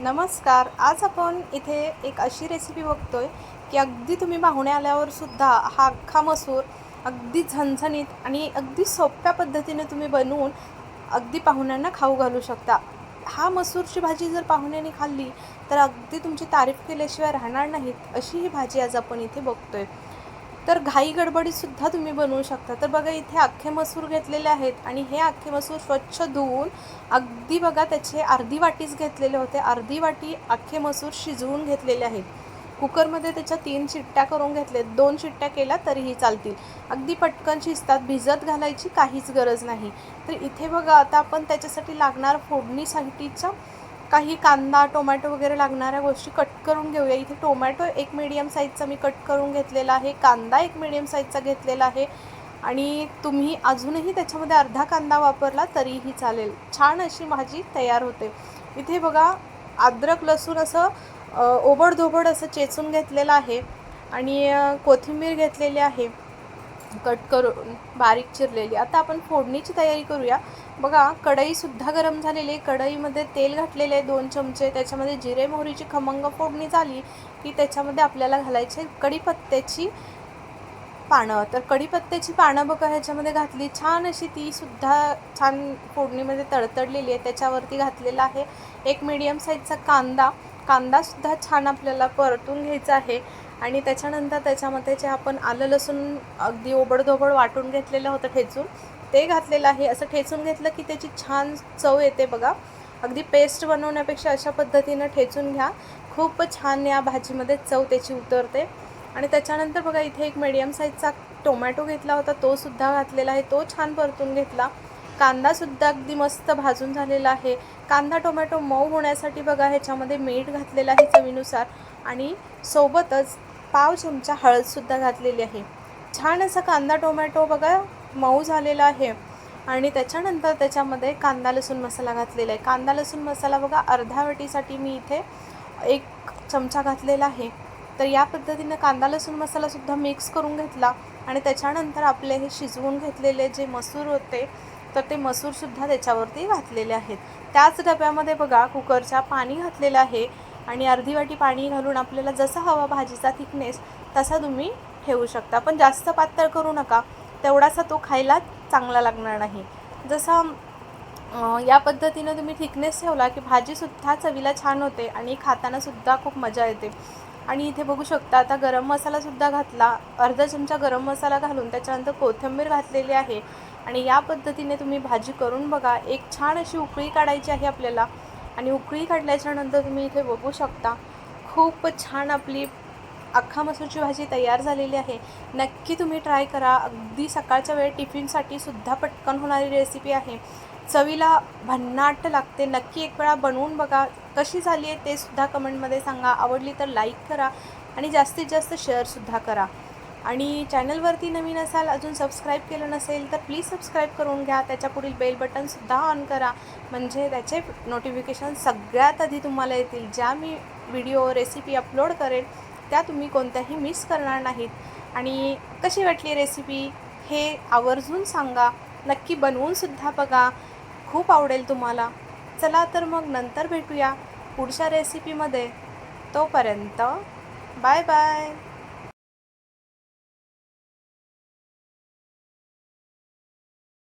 नमस्कार आज आपण इथे एक अशी रेसिपी बघतोय की अगदी तुम्ही पाहुणे आल्यावर सुद्धा हा अख्खा मसूर अगदी झणझणीत आणि अगदी सोप्या पद्धतीने तुम्ही बनवून अगदी पाहुण्यांना खाऊ घालू शकता. हा मसूरची भाजी जर पाहुण्यांनी खाल्ली तर अगदी तुमची तारीफ केल्याशिवाय राहणार नाहीत अशी ही भाजी आज आपण इथे बघतोय. तर घाई गडबडीसुद्धा तुम्ही बनवू शकता. तर बघा इथे अख्खे मसूर घेतलेले आहेत आणि हे अख्खे मसूर स्वच्छ धुवून अगदी बघा त्याचे अर्धी वाटीच घेतलेले होते. अर्धी वाटी अख्खे मसूर शिजवून घेतलेले आहेत. कुकरमध्ये त्याच्या तीन शिट्ट्या करून घेतलेत दोन शिट्ट्या केल्या तरीही चालतील. अगदी पटकन शिजतात भिजत घालायची काहीच गरज नाही. तर इथे बघा आता आपण त्याच्यासाठी लागणार फोडणीसाठीचा काही कांदा टोमॅटो वगैरे लागणाऱ्या गोष्टी कट करून घेऊया. इथे टोमॅटो एक मीडियम साईजचा मी कट करून घेतलेला आहे. कांदा एक मीडियम साईजचा घेतलेला आहे. आणि तुम्ही अजूनही त्याच्यामध्ये अर्धा कांदा वापरला तरीही चालेल. छान अशी भाजी तयार होते. इथे बघा अद्रक लसूण असं ओबडधोबड असं चेचून घेतलेलं आहे. आणि कोथिंबीर घेतलेली आहे. कट करून बारीक चिरलेली. आता आपण फोडणीची तयारी करूया. बघा कढईसुद्धा गरम झालेली आहे. कढईमध्ये तेल घातलेले आहे दोन चमचे. त्याच्यामध्ये जिरे मोहरीची खमंग फोडणी झाली की त्याच्यामध्ये आपल्याला घालायचे कढीपत्त्याची पानं. तर कढीपत्त्याची पानं बघा ह्याच्यामध्ये घातली. छान अशी ती सुद्धा छान फोडणीमध्ये तडतडलेली आहे. त्याच्यावरती घातलेला आहे एक मीडियम साईजचा कांदा. कांदासुद्धा छान आपल्याला परतून घ्यायचा आहे. आणि त्याच्यानंतर त्याच्यामध्ये जे आपण आलं लसूण अगदी ओबडधोबड वाटून घेतलेलं होतं ठेचून ते घातलेलं आहे. असं ठेचून घेतलं की त्याची छान चव येते बघा. अगदी पेस्ट बनवण्यापेक्षा अशा पद्धतीनं ठेचून घ्या. खूप छान या भाजीमध्ये चव त्याची उतरते. आणि त्याच्यानंतर बघा इथे एक मीडियम साईजचा टोमॅटो घेतला होता. तो सुद्धा घातलेला आहे. तो छान परतून घेतला. कांदासुद्धा अगदी मस्त भाजून झालेला आहे. कांदा टोमॅटो मऊ होण्यासाठी बघा ह्याच्यामध्ये मीठ घातलेलं आहे चवीनुसार. आणि सोबतच पाव चमचा हळदसुद्धा घातलेली आहे. छान असा कांदा टोमॅटो बघा मऊ झालेला आहे. आणि त्याच्यानंतर त्याच्यामध्ये कांदा लसूण मसाला घातलेला आहे. कांदा लसूण मसाला बघा अर्ध्या वाटीसाठी मी इथे एक चमचा घातलेला आहे. तर या पद्धतीनं कांदा लसूण मसालासुद्धा मिक्स करून घेतला आणि त्याच्यानंतर आपले हे शिजवून घेतलेले जे मसूर होते तर ते मसूरसुद्धा त्याच्यावरती घातलेले आहेत. त्याच डब्यामध्ये बघा कुकरच्या पाणी घातलेलं आहे. आणि अर्धी वाटी पाणी घालून आपल्याला जसा हवा भाजीचा थिकनेस तसा तुम्ही ठेवू शकता. पण जास्त पातळ करू नका. तेवढासा तो खायला चांगला लागणार नाही. जसा या पद्धतीनं तुम्ही थिकनेस ठेवला की भाजीसुद्धा चवीला छान होते आणि खातानासुद्धा खूप मजा येते. आणि इथे बघू शकता आता गरम मसालासुद्धा घातला. अर्धा चमचा गरम मसाला घालून त्याच्यानंतर कोथिंबीर घातलेली आहे. आणि या पद्धतीने तुम्ही भाजी करून बघा. एक छान अशी उकळी काढायची आहे आपल्याला. आणि उकळी काढल्याच्यानंतर तुम्ही इथे बघू शकता खूप छान आपली अख्खा मसूरची भाजी तयार झालेली आहे. नक्की तुम्ही ट्राय करा. अगदी सकाळच्या वेळ टिफिनसाठी सुद्धा पटकन होणारी रेसिपी आहे. चवीला भन्नाट लागते. नक्की एक वेळा बनवून बघा. कशी झाली आहे ते सुद्धा कमेंटमध्ये सांगा. आवडली तर लाईक करा आणि जास्तीत जास्त शेअरसुद्धा करा. आणि चॅनलवरती नवीन असाल अजून सबस्क्राईब केलं नसेल तर प्लीज सबस्क्राईब करून घ्या. त्याच्या पुढील बेल बटनसुद्धा ऑन करा. म्हणजे त्याचे नोटिफिकेशन सगळ्यात आधी तुम्हाला येतील. ज्या मी व्हिडिओ रेसिपी अपलोड करेन त्या तुम्ही कोणत्याही मिस करणार नाहीत. आणि कशी वाटली रेसिपी हे आवर्जून सांगा. नक्की बनवूनसुद्धा बघा. खूप आवडेल तुम्हाला. चला तर मग नंतर भेटूया पुढच्या रेसिपीमध्ये तोपर्यंत बाय बाय